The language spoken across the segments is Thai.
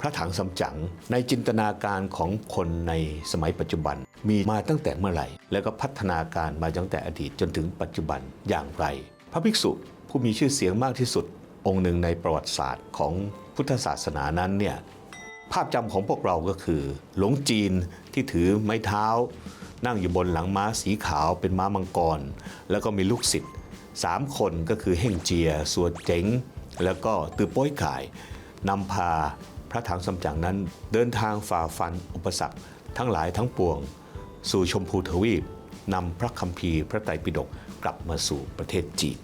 พระถังสำจั๋งในจินตนาการของคนในสมัยปัจจุบัน มีมาตั้งแต่เมื่อไหร่ แล้วก็พัฒนาการมาตั้งแต่อดีตจนถึงปัจจุบันอย่างไร พระภิกษุผู้มีชื่อเสียงมากที่สุด องค์หนึ่งในประวัติศาสตร์ของพุทธศาสนานั้นเนี่ยภาพจำของพวกเราก็คือ หลงจีนที่ถือไม้เท้า นั่งอยู่บนหลังม้าสีขาวเป็นม้ามังกร แล้วก็มีลูกศิษย์สามคนก็คือเฮ่งเจียสัวเจ๋ง แล้วก็ตือป้อยก่ายนำพา พระถังสำจั๋งนั้น เดินทางฝ่าฟันอุปสรรค ทั้งหลายทั้งปวง สู่ชมพูทวีปนำพระคัมภีร์พระไตรปิฎกกลับมาสู่ประเทศจีน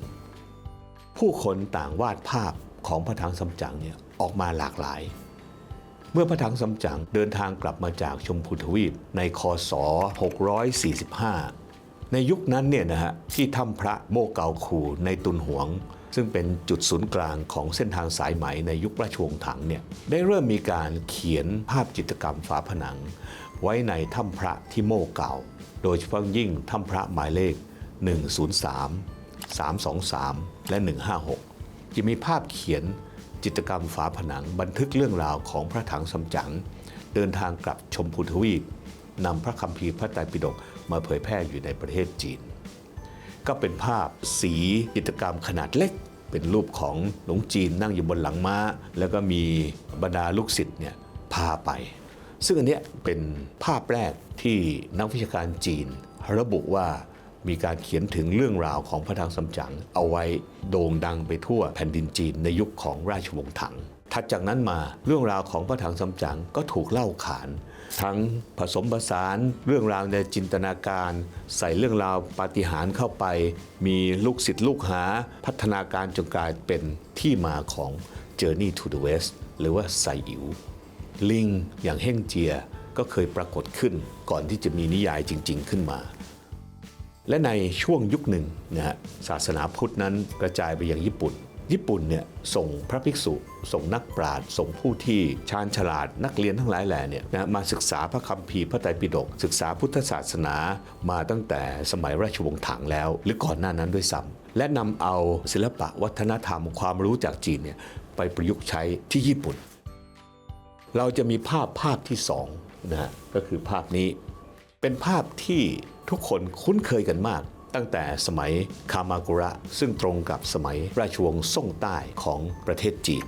ผู้คนต่างวาดภาพของพระถังสำจั๋งเนี่ยออกมาหลากหลาย เมื่อพระถังสำจั๋งเดินทางกลับมาจากชมพูทวีปในคศ 645 ในยุคนั้นเนี่ยนะฮะที่ถ้ำพระโมเกาคูในตุนหวง ซึ่งเป็นจุดศูนย์กลางของเส้นทางสายไหมในยุคราชวงศ์ถังเนี่ยได้เริ่มมีการเขียนภาพจิตรกรรมฝาผนัง ไว้ในถ้ำพระที่โม่เก่า โดยเฉพาะยิ่งถ้ำพระหมายเลข 103 323 และ 156 จะมีภาพเขียนจิตรกรรมฝาผนังบันทึกเรื่องราวของพระถังสำจั๋งเดินทางกลับชมพูทวีปนำพระคัมภีร์พระไตรปิฎกมาเผยแพร่อยู่ในประเทศจีน ก็เป็นภาพสีจิตรกรรมขนาดเล็ก เป็นรูปของหลวงจีนนั่งอยู่บนหลังม้า แล้วก็มีบรรดาลูกศิษย์เนี่ยพาไป ซึ่งอันเนี้ยเป็นภาพแรกที่นักวิชาการจีน ระบุว่ามีการเขียนถึงเรื่องราวของพระถังสำจังเอาไว้โด่งดังไปทั่วแผ่นดินจีนในยุคของราชวงศ์ถัง ถัดจากนั้นมาเรื่องราวของพระถังสำจั๋งก็ถูกเล่าขาน ทั้งผสมผสานเรื่องราวในจินตนาการ ใส่เรื่องราวปาฏิหาริย์เข้าไป มีลูกศิษย์ลูกหา พัฒนาการจนกลายเป็นที่มาของ Journey to the West หรือว่าไซอิ๋วลิงอย่างเฮ่งเจียก็เคยปรากฏขึ้นก่อนที่จะมีนิยายจริง ๆ ขึ้นมา และในช่วงยุคหนึ่งนะฮะศาสนาพุทธนั้นกระจายไปยังญี่ปุ่น ญี่ปุ่นเนี่ยส่งพระภิกษุ ส่งนักปราชญ์ส่งผู้ที่ชาญฉลาดนักเรียนทั้งหลายแหล่เนี่ยนะมาศึกษาพระคัมภีร์พระไตรปิฎกศึกษาพุทธศาสนามาตั้งแต่สมัยราชวงศ์ถังแล้ว หรือก่อนหน้านั้นด้วยซ้ำและนำเอาศิลปะวัฒนธรรมความรู้จากจีนเนี่ยไปประยุกต์ใช้ที่ญี่ปุ่น เราจะมีภาพภาพที่สองนะฮะก็คือภาพนี้ เป็นภาพที่ทุกคนคุ้นเคยกันมาก ตั้งแต่สมัยคามากุระ ซึ่งตรงกับสมัยราชวงศ์ซ่งใต้ของประเทศจีน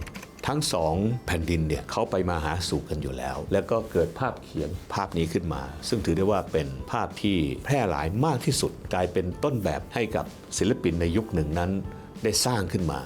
ทั้งสองแผ่นดินเนี่ยเขาไปมาหาสู่กันอยู่แล้ว แล้วก็เกิดภาพเขียนภาพนี้ขึ้นมา ซึ่งถือได้ว่าเป็นภาพที่แพร่หลายมากที่สุด กลายเป็นต้นแบบให้กับศิลปินในยุคหนึ่งนั้น ได้สร้างขึ้นมา